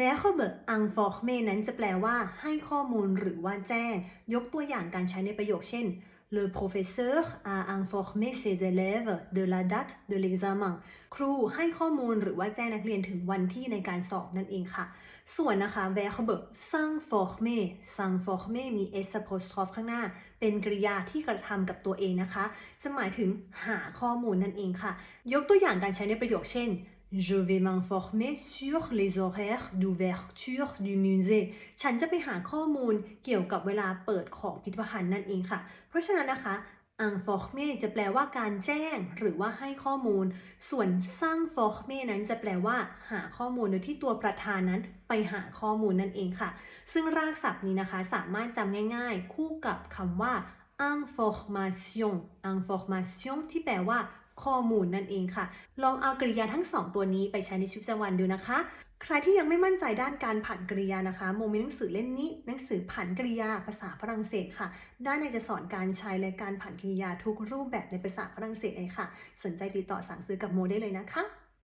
verbe informer นั้นจะแปลว่าให้ข้อมูลหรือว่าแจ้ง ยกตัวอย่างการใช้ในประโยคเช่น Le professeur a informé ses élèves de la date de l'examen ครูให้ข้อมูลหรือว่าแจ้งนักเรียนถึงวันที่ในการสอบนั่นเองค่ะ ส่วนนะคะ verb s i n f o r m e s i n f o r m e มี s apostrophe ข้างหน้า เป็นกริยาที่กระทำกับตัวเองนะคะ จะหมายถึงหาข้อมูลนั่นเองค่ะ ยกตัวอย่างการใช้ในประโยคเช่น Je vais m'informer sur les horaires d'ouverture du musée ฉันจะไปหาข้อมูลเกี่ยวกับเวลาเปิดของพิพิธภัณฑ์นั่นเองค่ะ เพราะฉะนั้นนะคะ informer จะแปลว่าการแจ้งหรือว่าให้ข้อมูล ส่วน s'informer นั้นจะแปลว่า หาข้อมูลโดยที่ตัวประธานนั้นไปหาข้อมูลนั่นเองค่ะ ซึ่งรากศัพท์นี้นะคะสามารถจำง่ายๆ คู่กับคำว่า information information ที่แปลว่า ข้อมูลนั่นเองค่ะ ลองเอากริยาทั้งสองตัวนี้ไปใช้ในชีวิตประจำวันดูนะคะ ใครที่ยังไม่มั่นใจด้านการผันกริยานะคะ โมมีหนังสือเล่มนี้ หนังสือผันกริยาภาษาฝรั่งเศสค่ะ ด้านในจะสอนการใช้และการผันกริยาทุกรูปแบบในภาษาฝรั่งเศสเลยค่ะ สนใจติดต่อสั่งซื้อกับโมได้เลยนะคะ